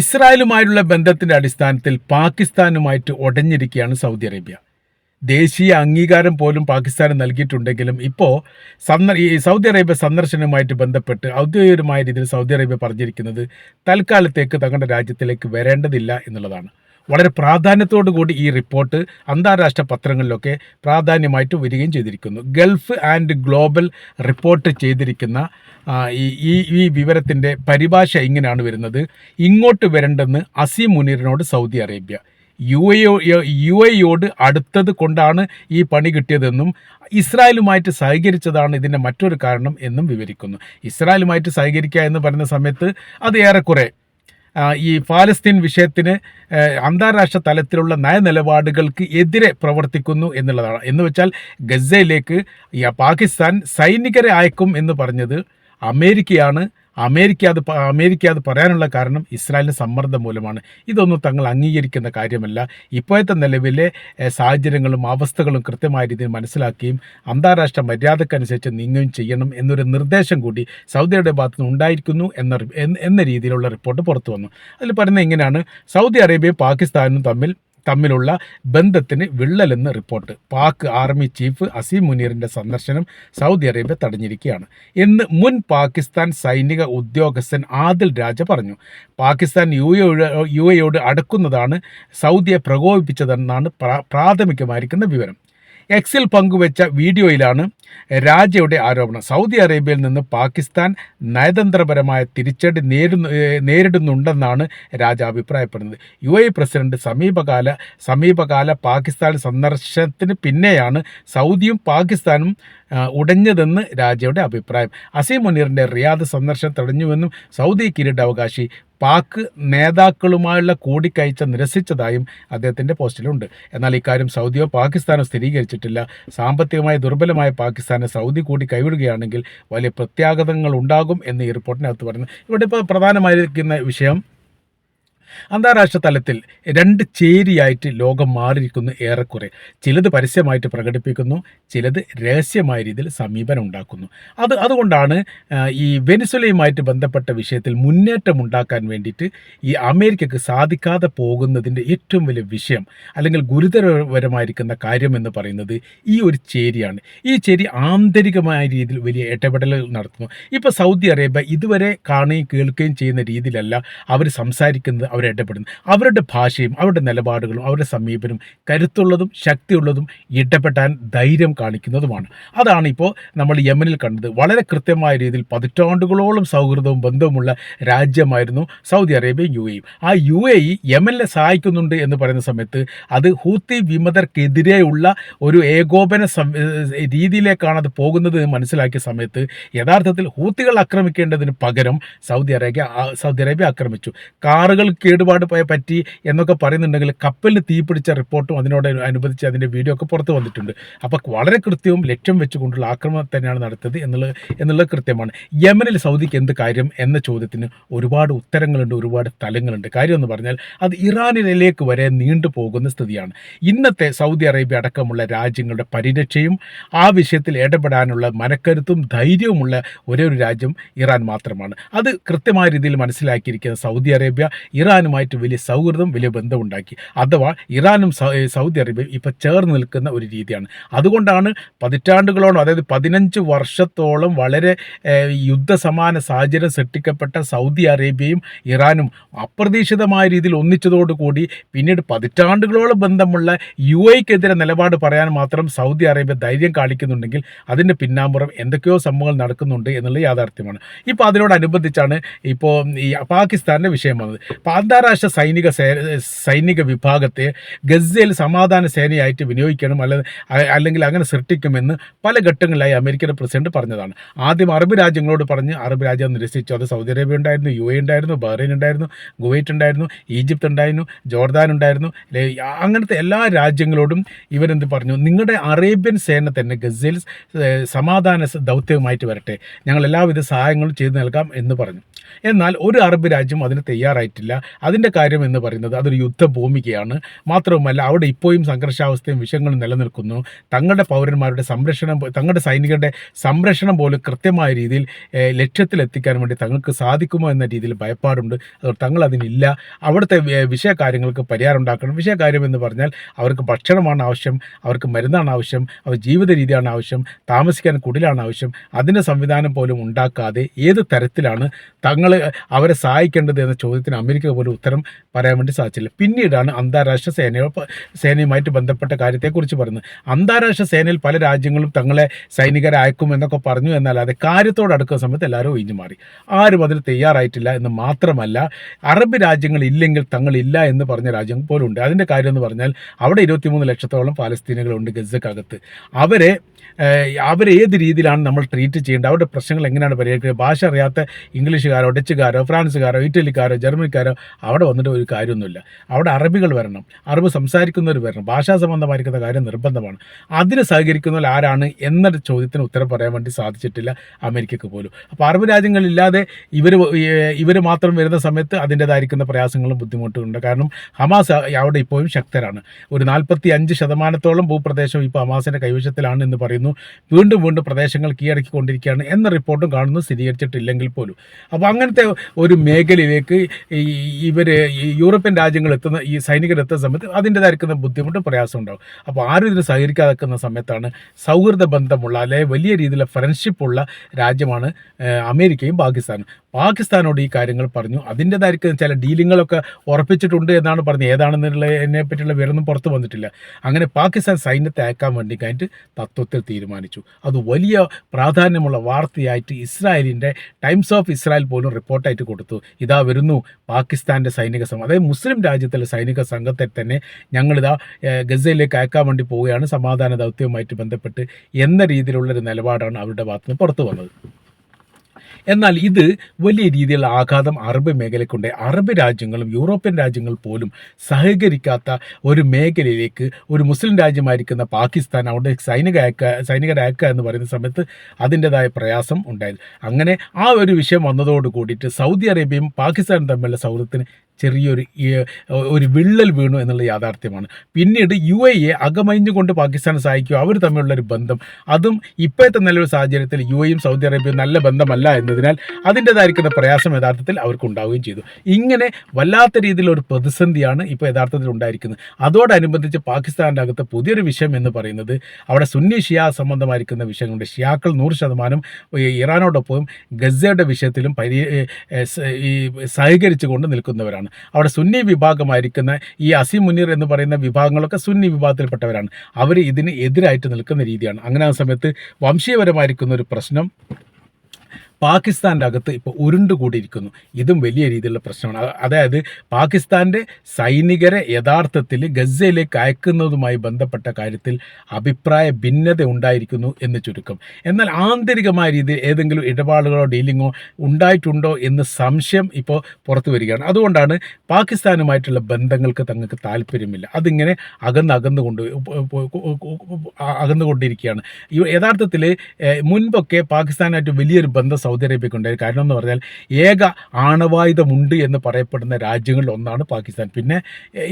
ഇസ്രായേലുമായുള്ള ബന്ധത്തിന്റെ അടിസ്ഥാനത്തിൽ പാകിസ്ഥാനുമായിട്ട് ഒടഞ്ഞിരിക്കുകയാണ് Saudi Arabia. ദേശീയ അംഗീകാരം പോലും പാകിസ്ഥാന് നൽകിയിട്ടുണ്ടെങ്കിലും ഇപ്പോൾ സന്ദർ ഈ സൗദി അറേബ്യ സന്ദർശനവുമായിട്ട് ബന്ധപ്പെട്ട് ഔദ്യോഗികമായ രീതിയിൽ സൗദി അറേബ്യ പറഞ്ഞിരിക്കുന്നത് തൽക്കാലത്തേക്ക് തങ്ങളുടെ രാജ്യത്തിലേക്ക് വരേണ്ടതില്ല എന്നുള്ളതാണ്. വളരെ പ്രാധാന്യത്തോടു കൂടി ഈ റിപ്പോർട്ട് അന്താരാഷ്ട്ര പത്രങ്ങളിലൊക്കെ പ്രാധാന്യമായിട്ട് വരികയും ചെയ്തിരിക്കുന്നു. ഗൾഫ് ആൻഡ് ഗ്ലോബൽ റിപ്പോർട്ട് ചെയ്തിരിക്കുന്ന ഈ ഈ വിവരത്തിന്റെ പരിഭാഷ ഇങ്ങനെയാണ് വരുന്നത്. ഇങ്ങോട്ട് വരണ്ടെന്ന് Azeem മുനീറിനോട് Saudi Arabia. U A U എയോട് അടുത്തത് കൊണ്ടാണ് ഈ പണി കിട്ടിയതെന്നും ഇസ്രായേലുമായിട്ട് സഹകരിച്ചതാണ് ഇതിന്റെ മറ്റൊരു കാരണം എന്നും വിവരിക്കുന്നു. ഇസ്രായേലുമായിട്ട് സഹകരിക്കുക എന്ന് പറയുന്ന സമയത്ത് അത് ഏറെക്കുറെ ഈ ഫാലസ്തീൻ വിഷയത്തിന് അന്താരാഷ്ട്ര തലത്തിലുള്ള നയനിലപാടുകൾക്ക് എതിരെ പ്രവർത്തിക്കുന്നു എന്നുള്ളതാണ്. എന്ന് വെച്ചാൽ ഗസയിലേക്ക് പാകിസ്ഥാൻ സൈനികരെ അയക്കും എന്ന് പറഞ്ഞത് അമേരിക്കയാണ്. അമേരിക്ക അത് അമേരിക്ക അത് പറയാനുള്ള കാരണം ഇസ്രായേലിന്റെ സമ്മർദ്ദം മൂലമാണ്. ഇതൊന്നും തങ്ങൾ അംഗീകരിക്കുന്ന കാര്യമല്ല. ഇപ്പോഴത്തെ നിലവിലെ സാഹചര്യങ്ങളും അവസ്ഥകളും കൃത്യമായ രീതിയിൽ മനസ്സിലാക്കുകയും അന്താരാഷ്ട്ര മര്യാദക്കനുസരിച്ച് നീങ്ങുകയും ചെയ്യണം എന്നൊരു നിർദ്ദേശം കൂടി സൗദിയുടെ ഭാഗത്തു നിന്ന് ഉണ്ടായിരിക്കുന്നു എന്ന എന്ന- രീതിയിലുള്ള റിപ്പോർട്ട് പുറത്തു വന്നു. അതിൽ പറയുന്നത് ഇങ്ങനെയാണ്. സൗദി അറേബ്യയും പാകിസ്ഥാനും തമ്മിൽ തമ്മിലുള്ള ബന്ധത്തിന് വിള്ളലെന്ന് report. Pak army chief Asim മുനീറിന്റെ സന്ദർശനം സൗദി അറേബ്യ തടഞ്ഞിരിക്കുകയാണ്. എന്ന് മുൻ പാകിസ്ഥാൻ സൈനിക ഉദ്യോഗസ്ഥൻ ആദിൽ രാജ പറഞ്ഞു. പാകിസ്ഥാൻ യു എ യു എയോട് അടുക്കുന്നതാണ് സൗദിയെ പ്രകോപിപ്പിച്ചതെന്നാണ് പ്രാ- പ്രാഥമികമായിരിക്കുന്ന വിവരം. എക്സിൽ പങ്കുവച്ച വീഡിയോയിലാണ് രാജയുടെ ആരോപണം. സൗദി അറേബ്യയിൽ നിന്ന് പാകിസ്ഥാൻ നയതന്ത്രപരമായ തിരിച്ചടി നേരിടുന്നുണ്ടെന്നാണ് രാജ അഭിപ്രായപ്പെടുന്നത്. യു എ പ്രസിഡന്റ് സമീപകാല സമീപകാല പാകിസ്ഥാൻ സന്ദർശനത്തിന് പിന്നെയാണ് സൗദിയും പാകിസ്ഥാനും ഉടഞ്ഞതെന്ന് രാജയുടെ അഭിപ്രായം. അസീം മുനീറിന്റെ റിയാദ് സന്ദർശനം തടഞ്ഞുവെന്നും സൗദി കിരീടാവകാശി പാക് നേതാക്കളുമായുള്ള കൂടിക്കാഴ്ച നിരസിച്ചതായും അദ്ദേഹത്തിന്റെ പോസ്റ്റിലുണ്ട്. എന്നാൽ ഇക്കാര്യം സൗദിയോ പാകിസ്ഥാനോ സ്ഥിരീകരിച്ചിട്ടില്ല. സാമ്പത്തികമായി ദുർബലമായ പാകിസ്ഥാനെ സൗദി കൂടി കൈവിടുകയാണെങ്കിൽ വലിയ പ്രത്യാഘാതങ്ങൾ ഉണ്ടാകും എന്ന് ഈ റിപ്പോർട്ടിനകത്ത് പറയുന്നു. ഇവിടെ ഇപ്പോൾ പ്രധാനമായിരിക്കുന്ന വിഷയം അന്താരാഷ്ട്ര തലത്തിൽ രണ്ട് ചേരിയായിട്ട് ലോകം മാറിയിരിക്കുന്നു ഏറെക്കുറെ. ചിലത് പരസ്യമായിട്ട് പ്രകടിപ്പിക്കുന്നു ചിലത് രഹസ്യമായ രീതിയിൽ സമീപനം ഉണ്ടാക്കുന്നു. അത് അതുകൊണ്ടാണ് ഈ വെനിസുലയുമായിട്ട് ബന്ധപ്പെട്ട വിഷയത്തിൽ മുന്നേറ്റം ഉണ്ടാക്കാൻ വേണ്ടിയിട്ട് ഈ അമേരിക്കക്ക് സാധിക്കാതെ പോകുന്നതിന്റെ ഏറ്റവും വലിയ വിഷയം അല്ലെങ്കിൽ ഗുരുതരപരമായിരിക്കുന്ന കാര്യം എന്ന് പറയുന്നത് ഈ ഒരു ചേരിയാണ്. ഈ ചേരി ആന്തരികമായ രീതിയിൽ വലിയ ഇടപെടലുകൾ നടത്തുന്നു. ഇപ്പോൾ സൗദി അറേബ്യ ഇതുവരെ കാണുകയും കേൾക്കുകയും ചെയ്യുന്ന രീതിയിലല്ല അവർ സംസാരിക്കുന്നത് അവർ ഇടപെടുന്നത് അവരുടെ ഭാഷയും അവരുടെ നിലപാടുകളും അവരുടെ സമീപനവും കരുത്തുള്ളതും ശക്തിയുള്ളതും ഇടപെടാൻ ധൈര്യം കാണിക്കുന്നതുമാണ്. അതാണ് ഇപ്പോൾ നമ്മൾ യമനിൽ കണ്ടത്. വളരെ കൃത്യമായ രീതിയിൽ പതിറ്റാണ്ടുകളോളം സൗഹൃദവും ബന്ധവുമുള്ള രാജ്യമായിരുന്നു സൗദി അറേബ്യയും യു എയും. ആ യു എ ഇ യമനിനെ സഹായിക്കുന്നുണ്ട് എന്ന് പറയുന്ന സമയത്ത് അത് ഹൂത്തി വിമതർക്കെതിരെയുള്ള ഒരു ഏകോപന രീതിയിലേക്കാണ് അത് പോകുന്നത് മനസ്സിലാക്കിയ സമയത്ത് യഥാർത്ഥത്തിൽ ഹൂത്തികൾ ആക്രമിക്കേണ്ടതിന് പകരം സൗദി അറേബ്യ സൗദി അറേബ്യ ആക്രമിച്ചു. കാറുകൾ കേടുപാട് പോയ പറ്റി എന്നൊക്കെ പറയുന്നുണ്ടെങ്കിൽ കപ്പലിന് തീപിടിച്ച റിപ്പോർട്ടും അതിനോട് അനുബന്ധിച്ച് അതിന്റെ വീഡിയോ ഒക്കെ പുറത്ത് വന്നിട്ടുണ്ട്. അപ്പോൾ വളരെ കൃത്യവും ലക്ഷ്യം വെച്ചുകൊണ്ടുള്ള ആക്രമണം തന്നെയാണ് നടത്തിയത് എന്നുള്ളത് എന്നുള്ളത് കൃത്യമാണ്. യമനിൽ സൗദിക്ക് എന്ത് കാര്യം എന്ന ചോദ്യത്തിന് ഒരുപാട് ഉത്തരങ്ങളുണ്ട് ഒരുപാട് തലങ്ങളുണ്ട്. കാര്യം എന്ന് പറഞ്ഞാൽ അത് ഇറാനിലേക്ക് വരെ നീണ്ടു പോകുന്ന സ്ഥിതിയാണ്. ഇന്നത്തെ സൗദി അറേബ്യ അടക്കമുള്ള രാജ്യങ്ങളുടെ പരിരക്ഷയും ആ വിഷയത്തിൽ ഇടപെടാനുള്ള മനക്കരുത്തും ധൈര്യവുമുള്ള ഒരേ ഒരു രാജ്യം ഇറാൻ മാത്രമാണ്. അത് കൃത്യമായ രീതിയിൽ മനസ്സിലാക്കിയിരിക്കുന്ന സൗദി അറേബ്യ ഇറാനുമായിട്ട് വലിയ സൗഹൃദം വലിയ ബന്ധമുണ്ടാക്കി. അഥവാ ഇറാനും സൗദി അറേബ്യയും ഇപ്പോൾ ചേർന്ന് നിൽക്കുന്ന ഒരു രീതിയാണ്. അതുകൊണ്ടാണ് പതിറ്റാണ്ടുകളോളം അതായത് പതിനഞ്ച് വർഷത്തോളം വളരെ യുദ്ധസമാന സാഹചര്യം സൃഷ്ടിക്കപ്പെട്ട സൗദി അറേബ്യയും ഇറാനും അപ്രതീക്ഷിതമായ രീതിയിൽ ഒന്നിച്ചതോടുകൂടി പിന്നീട് പതിറ്റാണ്ടുകളോളം ബന്ധമുള്ള യു എക്കെതിരെ നിലപാട് പറയാൻ മാത്രം സൗദി അറേബ്യ ധൈര്യം കാണിക്കുന്നുണ്ടെങ്കിൽ അതിന്റെ പിന്നാമ്പുറം എന്തൊക്കെയോ സംഭവങ്ങൾ നടക്കുന്നുണ്ട് എന്നുള്ള യാഥാർത്ഥ്യമാണ്. ഇപ്പോൾ അതിനോടനുബന്ധിച്ചാണ് ഇപ്പോൾ ഈ പാകിസ്ഥാന്റെ വിഷയം വന്നത്. അപ്പോൾ അന്താരാഷ്ട്ര സൈനിക സൈനിക വിഭാഗത്തെ ഗസയിൽ സമാധാന സേനയായിട്ട് വിനിയോഗിക്കണം അല്ല അല്ലെങ്കിൽ അങ്ങനെ സൃഷ്ടിക്കുമെന്ന് പല ഘട്ടങ്ങളിലായി അമേരിക്കയുടെ പ്രസിഡന്റ് പറഞ്ഞതാണ്. ആദ്യം അറബ് രാജ്യങ്ങളോട് പറഞ്ഞ് അറബ് രാജ്യം നിരസിച്ചു. അത് സൗദി അറേബ്യ ഉണ്ടായിരുന്നു യു എ ഉണ്ടായിരുന്നു ബഹ്റൈൻ ഉണ്ടായിരുന്നു കുവൈറ്റ് ഉണ്ടായിരുന്നു ഈജിപ്ത് ഉണ്ടായിരുന്നു ജോർദാൻ ഉണ്ടായിരുന്നു. അങ്ങനത്തെ എല്ലാ രാജ്യങ്ങളോടും ഇവരെന്ത് പറഞ്ഞു? നിങ്ങളുടെ അറേബ്യൻ സേന തന്നെ ഗസയിൽ സമാധാന ദൗത്യവുമായിട്ട് വരട്ടെ. ഞങ്ങൾ എല്ലാവിധ സഹായങ്ങളും ചെയ്തു നൽകാം എന്ന് പറഞ്ഞു. എന്നാൽ ഒരു അറബ് രാജ്യം അതിന് തയ്യാറായിട്ടില്ല. അതിന്റെ കാര്യം എന്ന് പറയുന്നത് അതൊരു യുദ്ധഭൂമികയാണ്. മാത്രവുമല്ല അവിടെ ഇപ്പോഴും സംഘർഷാവസ്ഥയും വിഷയങ്ങളും നിലനിൽക്കുന്നു. തങ്ങളുടെ പൗരന്മാരുടെ സംരക്ഷണം തങ്ങളുടെ സൈനികരുടെ സംരക്ഷണം പോലും കൃത്യമായ രീതിയിൽ ലക്ഷ്യത്തിലെത്തിക്കാൻ വേണ്ടി തങ്ങൾക്ക് സാധിക്കുമോ എന്ന രീതിയിൽ ഭയപ്പാടുണ്ട്. അതുകൊണ്ട് തങ്ങൾ അതിനില്ല അവിടുത്തെ വിഷയകാര്യങ്ങൾക്ക് പരിഹാരം ഉണ്ടാക്കണം. വിഷയകാര്യം എന്ന് പറഞ്ഞാൽ അവർക്ക് ഭക്ഷണമാണ് ആവശ്യം അവർക്ക് മരുന്നാണ് ആവശ്യം അവർ ജീവിത രീതിയാണ് ആവശ്യം താമസിക്കാൻ കുടിലാണ് ആവശ്യം. അതിന്റെ സംവിധാനം പോലും ഉണ്ടാക്കാതെ ഏത് തരത്തിലാണ് തങ്ങൾ അവരെ സഹായിക്കേണ്ടത് എന്ന ചോദ്യത്തിന് അമേരിക്ക ഉത്തരം പറയാൻ വേണ്ടി സാധിച്ചില്ല. പിന്നീടാണ് അന്താരാഷ്ട്ര സേനയോ സേനയുമായിട്ട് ബന്ധപ്പെട്ട കാര്യത്തെക്കുറിച്ച് പറയുന്നത്. അന്താരാഷ്ട്ര സേനയിൽ പല രാജ്യങ്ങളും തങ്ങളെ സൈനികരെ അയക്കും എന്നൊക്കെ പറഞ്ഞു എന്നല്ലാതെ കാര്യത്തോട് അടുക്കുന്ന സമയത്ത് എല്ലാവരും ഒഴിഞ്ഞു മാറി. ആരും അതിന് തയ്യാറായിട്ടില്ല എന്ന് മാത്രമല്ല അറബ് രാജ്യങ്ങൾ ഇല്ലെങ്കിൽ തങ്ങളില്ല എന്ന് പറഞ്ഞ രാജ്യങ്ങൾ പോലും ഉണ്ട്. അതിന്റെ കാര്യം എന്ന് പറഞ്ഞാൽ അവിടെ ഇരുപത്തിമൂന്ന് ലക്ഷത്തോളം പാലസ്തീനുകളുണ്ട് ഗസക്കകത്ത് അവരെ അവരേത് രീതിയിലാണ് നമ്മൾ ട്രീറ്റ് ചെയ്യേണ്ടത്? അവരുടെ പ്രശ്നങ്ങൾ എങ്ങനെയാണ് പരിഹരിക്കുക ഭാഷ അറിയാത്ത ഇംഗ്ലീഷുകാരോ ഡച്ചുകാരോ ഫ്രാൻസുകാരോ ഇറ്റലിക്കാരോ ജർമ്മനിക്കാരോ അവിടെ വന്നിട്ട് ഒരു കാര്യമൊന്നുമില്ല. അവിടെ അറബികൾ വരണം അറബ് സംസാരിക്കുന്നവർ വരണം ഭാഷാ സംബന്ധമായിരിക്കുന്ന കാര്യം നിർബന്ധമാണ്. അതിന് സഹകരിക്കുന്നവർ ആരാണ് എന്നൊരു ചോദ്യത്തിന് ഉത്തരം പറയാൻ വേണ്ടി സാധിച്ചിട്ടില്ല അമേരിക്കക്ക് പോലും. അപ്പോൾ അറബ് രാജ്യങ്ങളില്ലാതെ ഇവർ ഇവർ മാത്രം വരുന്ന സമയത്ത് അതിന്റെതായിരിക്കുന്ന പ്രയാസങ്ങളും ബുദ്ധിമുട്ടുകളുണ്ട് കാരണം ഹമാസ് അവിടെ ഇപ്പോഴും ശക്തരാണ്. ഒരു നാൽപ്പത്തി അഞ്ച് ശതമാനത്തോളം ഭൂപ്രദേശം ഇപ്പോൾ ഹമാസിന്റെ കൈവശത്തിലാണ് എന്ന് പറയുന്നു. വീണ്ടും വീണ്ടും പ്രദേശങ്ങൾ കീഴടക്കിക്കൊണ്ടിരിക്കുകയാണ് എന്ന റിപ്പോർട്ടും കാണുന്നു സ്ഥിരീകരിച്ചിട്ടില്ലെങ്കിൽ പോലും. അപ്പോൾ അങ്ങനത്തെ ഒരു മേഖലയിലേക്ക് ഇവർ യൂറോപ്യൻ രാജ്യങ്ങൾ എത്തുന്ന ഈ സൈനികർ എത്തുന്ന സമയത്ത് അതിന്റെതായിരിക്കുന്ന ബുദ്ധിമുട്ട് പ്രയാസം ഉണ്ടാകും അപ്പോൾ ആരും ഇതിന് സഹകരിക്കാതെ നിൽക്കുന്ന സമയത്താണ് സൗഹൃദ ബന്ധമുള്ള അല്ലെങ്കിൽ വലിയ രീതിയിലുള്ള ഫ്രണ്ട്ഷിപ്പുള്ള രാജ്യമാണ് അമേരിക്കയും പാകിസ്ഥാനും. പാകിസ്ഥാനോട് ഈ കാര്യങ്ങൾ പറഞ്ഞു. അതിന്റെതായിരിക്കുന്ന ചില ഡീലിങ്ങുകളൊക്കെ ഉറപ്പിച്ചിട്ടുണ്ട് എന്നാണ് പറഞ്ഞത്. ഏതാണെന്നുള്ള എന്നെ പറ്റിയുള്ള വിവരമൊന്നും പുറത്തു വന്നിട്ടില്ല. അങ്ങനെ പാകിസ്ഥാൻ സൈന്യത്തെ അയക്കാൻ വേണ്ടി കഴിഞ്ഞിട്ട് തത്വത്തിൽ തീരുമാനിച്ചു. അത് വലിയ പ്രാധാന്യമുള്ള വാർത്തയായിട്ട് ഇസ്രായേലിന്റെ ടൈംസ് ഓഫ് ഇസ്രായേൽ പോലും റിപ്പോർട്ടായിട്ട് കൊടുത്തു. ഇതാ വരുന്നു പാകിസ്ഥാന്റെ സൈനിക സംഘം അതായത് മുസ്ലിം രാജ്യത്തിലെ സൈനിക സംഘത്തെ തന്നെ ഞങ്ങളിതാ ഗസയിലേക്ക് അയക്കാൻ വേണ്ടി പോവുകയാണ്. സമാധാന ദൗത്യവുമായിട്ട് ബന്ധപ്പെട്ട് എന്ന രീതിയിലുള്ളൊരു നിലപാടാണ് അവരുടെ ഭാഗത്തുനിന്ന് പുറത്തു വന്നത്. എന്നാൽ ഇത് വലിയ രീതിയിലുള്ള ആഘാതം അറബ് മേഖലയ്ക്കുണ്ട് അറബ് രാജ്യങ്ങളും യൂറോപ്യൻ രാജ്യങ്ങൾ പോലും സഹകരിക്കാത്ത ഒരു മേഖലയിലേക്ക് ഒരു മുസ്ലിം രാജ്യമായിരിക്കുന്ന പാകിസ്ഥാൻ അവിടെ സൈനിക അയക്കുക സൈനികരെ എന്ന് പറയുന്ന സമയത്ത് അതിന്റെതായ പ്രയാസം ഉണ്ടായത്. അങ്ങനെ ആ ഒരു വിഷയം വന്നതോട് കൂടിയിട്ട് സൗദി അറേബ്യയും പാകിസ്ഥാനും തമ്മിലുള്ള സൗഹൃദത്തിന് ചെറിയൊരു ഒരു വിള്ളൽ വീണു എന്നുള്ള യാഥാർത്ഥ്യമാണ്. പിന്നീട് യു എ എ അകമഞ്ഞുകൊണ്ട് പാകിസ്ഥാനെ സഹായിക്കുക അവർ തമ്മിലുള്ള ഒരു ബന്ധം. അതും ഇപ്പോഴത്തെ നല്ലൊരു സാഹചര്യത്തിൽ യു എയും സൗദി അറേബ്യയും നല്ല ബന്ധമല്ല എന്നതിനാൽ അതിന്റെതായിരിക്കുന്ന പ്രയാസം യഥാർത്ഥത്തിൽ അവർക്കുണ്ടാവുകയും ചെയ്തു. ഇങ്ങനെ വല്ലാത്ത രീതിയിലൊരു പ്രതിസന്ധിയാണ് ഇപ്പോൾ യഥാർത്ഥത്തിൽ ഉണ്ടായിരിക്കുന്നത്. അതോടനുബന്ധിച്ച് പാകിസ്ഥാന്റെ അകത്ത് പുതിയൊരു വിഷയം എന്ന് പറയുന്നത് അവിടെ സുന്നി ഷിയ സംബന്ധമായിരിക്കുന്ന വിഷയങ്ങളുണ്ട്. ഷിയാക്കൾ നൂറ് ശതമാനം ഇറാനോടൊപ്പം ഗസയുടെ വിഷയത്തിലും പരി ഈ സഹകരിച്ചുകൊണ്ട് നിൽക്കുന്നവരാണ്. അവിടെ സുന്നി വിഭാഗമായിരിക്കുന്ന ഈ അസി മുനീർ എന്ന് പറയുന്ന വിഭാഗങ്ങളൊക്കെ സുന്നി വിഭാഗത്തിൽപ്പെട്ടവരാണ്. അവർ ഇതിന് എതിരായിട്ട് നിൽക്കുന്ന രീതിയാണ്. അങ്ങനെ ആ സമയത്ത് വംശീയപരമായിരിക്കുന്ന ഒരു പ്രശ്നം പാകിസ്ഥാന്റെ അകത്ത് ഇപ്പോൾ ഉരുണ്ടുകൂടിയിരിക്കുന്നു ഇതും വലിയ രീതിയിലുള്ള പ്രശ്നമാണ്. അതായത് പാകിസ്ഥാന്റെ സൈനികരെ യഥാർത്ഥത്തിൽ ഗസയിലേക്ക് അയക്കുന്നതുമായി ബന്ധപ്പെട്ട കാര്യത്തിൽ അഭിപ്രായ ഭിന്നത ഉണ്ടായിരിക്കുന്നു എന്ന് ചുരുക്കം. എന്നാൽ ആന്തരികമായ രീതിയിൽ ഏതെങ്കിലും ഇടപാടുകളോ ഡീലിങ്ങോ ഉണ്ടായിട്ടുണ്ടോ എന്ന് സംശയം ഇപ്പോൾ പുറത്തു വരികയാണ്. അതുകൊണ്ടാണ് പാകിസ്ഥാനുമായിട്ടുള്ള ബന്ധങ്ങൾക്ക് തങ്ങൾക്ക് താല്പര്യമില്ല. അതിങ്ങനെ അകന്ന് അകന്നുകൊണ്ട് അകന്നുകൊണ്ടിരിക്കുകയാണ്. ഈ യഥാർത്ഥത്തിൽ മുൻപൊക്കെ പാകിസ്ഥാനായിട്ട് വലിയൊരു ബന്ധം സൗദി കാരണം എന്ന് പറഞ്ഞാൽ ഏക ആണവായുധമുണ്ട് എന്ന് പറയപ്പെടുന്ന രാജ്യങ്ങളിൽ ഒന്നാണ് പാകിസ്ഥാൻ. പിന്നെ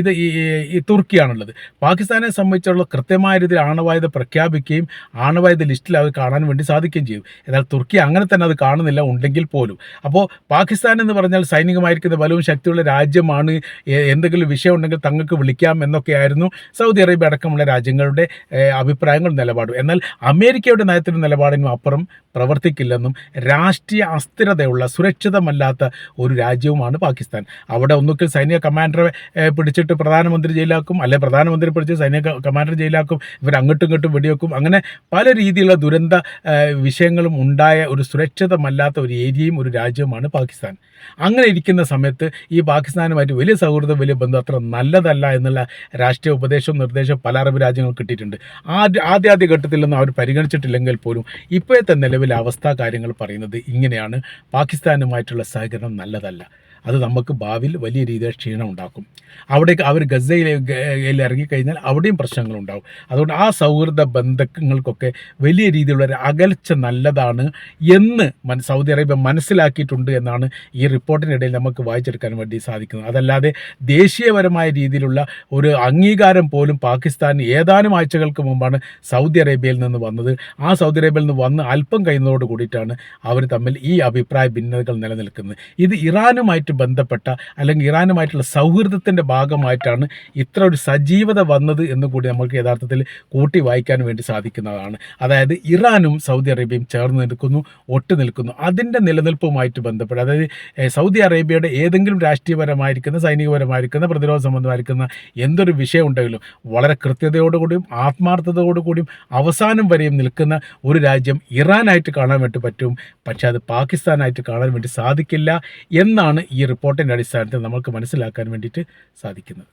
ഇത് ഈ തുർക്കിയാണുള്ളത്. പാകിസ്ഥാനെ സംബന്ധിച്ചുള്ള കൃത്യമായ രീതിയിൽ ആണവായുധം പ്രഖ്യാപിക്കുകയും ആണവായുധ ലിസ്റ്റിൽ അത് കാണാൻ വേണ്ടി സാധിക്കുകയും ചെയ്യും. എന്നാൽ തുർക്കി അങ്ങനെ തന്നെ അത് കാണുന്നില്ല ഉണ്ടെങ്കിൽ പോലും. അപ്പോൾ പാകിസ്ഥാൻ എന്ന് പറഞ്ഞാൽ സൈനികമായിരിക്കുന്ന ബലവും ശക്തിയുള്ള രാജ്യമാണ്. എന്തെങ്കിലും വിഷയം ഉണ്ടെങ്കിൽ തങ്ങൾക്ക് വിളിക്കാം എന്നൊക്കെയായിരുന്നു സൗദി അറേബ്യ അടക്കമുള്ള രാജ്യങ്ങളുടെ അഭിപ്രായങ്ങളും നിലപാടും. എന്നാൽ അമേരിക്കയുടെ നയത്തിനും നിലപാടിനും അപ്പുറം പ്രവർത്തിക്കില്ലെന്നും രാഷ്ട്രീയ അസ്ഥിരതയുള്ള സുരക്ഷിതമല്ലാത്ത ഒരു രാജ്യവുമാണ് പാകിസ്ഥാൻ. അവിടെ ഒന്നുകിൽ സൈനിക കമാൻഡറെ പിടിച്ചിട്ട് പ്രധാനമന്ത്രി ജയിലാക്കും അല്ലെ പ്രധാനമന്ത്രി പിടിച്ച് സൈനിക കമാൻഡർ ജയിലാക്കും ഇവർ അങ്ങോട്ടും ഇങ്ങോട്ടും വെടിവെക്കും. അങ്ങനെ പല രീതിയിലുള്ള ദുരന്ത വിഷയങ്ങളും ഉണ്ടായ ഒരു സുരക്ഷിതമല്ലാത്ത ഒരു ഏരിയയും ഒരു രാജ്യവുമാണ് പാകിസ്ഥാൻ. അങ്ങനെ ഇരിക്കുന്ന സമയത്ത് ഈ പാകിസ്ഥാനുമായിട്ട് വലിയ സൗഹൃദം വലിയ ബന്ധം അത്ര നല്ലതല്ല എന്നുള്ള രാഷ്ട്രീയ ഉപദേശവും നിർദ്ദേശവും പല അറബ് രാജ്യങ്ങൾ കിട്ടിയിട്ടുണ്ട്. ആദ്യ ആദ്യാദ്യ ഘട്ടത്തിലൊന്നും അവർ പരിഗണിച്ചിട്ടില്ലെങ്കിൽ പോലും ഇപ്പോഴത്തെ നിലവിലെ അവസ്ഥ കാര്യങ്ങൾ പറയുന്നത് ഇങ്ങനെയാണ്. പാകിസ്ഥാനുമായിട്ടുള്ള സഹകരണം നല്ലതല്ല. അത് നമുക്ക് ഭാവിയിൽ വലിയ രീതിയിൽ ക്ഷീണം ഉണ്ടാക്കും. അവിടെ അവർ ഗസയിൽ ഇറങ്ങിക്കഴിഞ്ഞാൽ അവിടെയും പ്രശ്നങ്ങളുണ്ടാവും. അതുകൊണ്ട് ആ സൗഹൃദ ബന്ധങ്ങൾക്കൊക്കെ വലിയ രീതിയിലുള്ള ഒരു അകൽച്ച നല്ലതാണ് എന്ന് സൗദി അറേബ്യ മനസ്സിലാക്കിയിട്ടുണ്ട് എന്നാണ് ഈ റിപ്പോർട്ടിനിടയിൽ നമുക്ക് വായിച്ചെടുക്കാൻ വേണ്ടി സാധിക്കുന്നത്. അതല്ലാതെ ദേശീയപരമായ രീതിയിലുള്ള ഒരു അംഗീകാരം പോലും പാകിസ്ഥാൻ ഏതാനും ആഴ്ചകൾക്ക് മുമ്പാണ് സൗദി അറേബ്യയിൽ നിന്ന് വന്നത്. ആ സൗദി അറേബ്യയിൽ നിന്ന് വന്ന് അല്പം കഴിയുന്നതോട് കൂടിയിട്ടാണ് അവർ തമ്മിൽ ഈ അഭിപ്രായ ഭിന്നതകൾ നിലനിൽക്കുന്നത്. ഇത് ഇറാനുമായിട്ട് ബന്ധപ്പെട്ട അല്ലെങ്കിൽ ഇറാനുമായിട്ടുള്ള സൗഹൃദത്തിന്റെ ഭാഗമായിട്ടാണ് ഇത്ര ഒരു സജീവത വന്നത് എന്ന് കൂടി നമുക്ക് യഥാർത്ഥത്തിൽ കൂട്ടി വായിക്കാൻ വേണ്ടി സാധിക്കുന്നതാണ്. അതായത് ഇറാനും സൗദി അറേബ്യയും ചേർന്ന് നിൽക്കുന്നു ഒട്ടു നിൽക്കുന്നു. അതിന്റെ നിലനിൽപ്പുമായിട്ട് ബന്ധപ്പെട്ട് അതായത് സൗദി അറേബ്യയുടെ ഏതെങ്കിലും രാഷ്ട്രീയപരമായിരിക്കുന്ന സൈനികപരമായിരിക്കുന്ന പ്രതിരോധ സംബന്ധമായിരിക്കുന്ന എന്തൊരു വിഷയം ഉണ്ടെങ്കിലും വളരെ കൃത്യതയോടുകൂടിയും ആത്മാർത്ഥതയോടുകൂടിയും അവസാനം വരെയും നിൽക്കുന്ന ഒരു രാജ്യം ഇറാനായിട്ട് കാണാൻ വേണ്ടി പറ്റും. പക്ഷേ അത് പാകിസ്ഥാനായിട്ട് കാണാൻ വേണ്ടി സാധിക്കില്ല എന്നാണ് ഈ റിപ്പോർട്ടിന്റെ അടിസ്ഥാനത്തിൽ നമുക്ക് മനസ്സിലാക്കാൻ വേണ്ടിയിട്ട് സാധിക്കുന്നത്.